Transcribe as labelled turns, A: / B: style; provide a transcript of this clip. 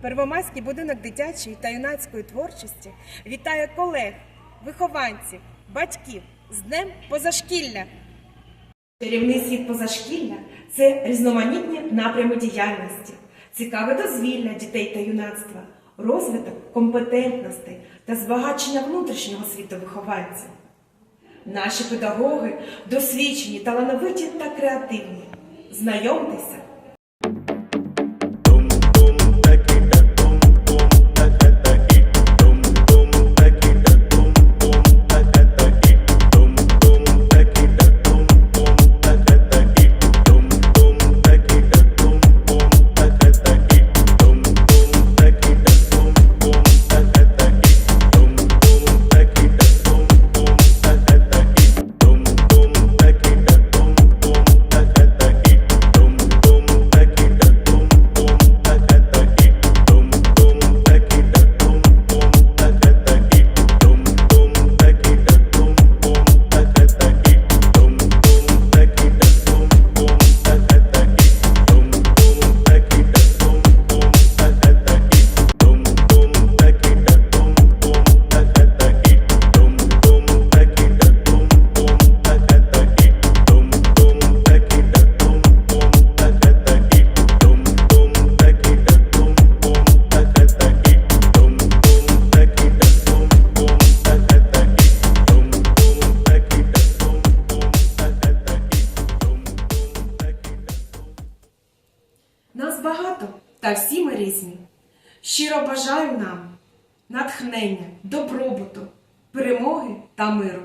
A: Первомайський будинок дитячої та юнацької творчості вітає колег, вихованців, батьків з Днем Позашкілля. Чарівний світ позашкілля це різноманітні напрями діяльності, цікаве дозвілля дітей та юнацтва, розвиток компетентностей та збагачення внутрішнього світу вихованців. Наші педагоги досвідчені, талановиті та креативні. Знайомтеся! Багато, та всі ми різні. Щиро бажаю нам натхнення, добробуту, перемоги та миру.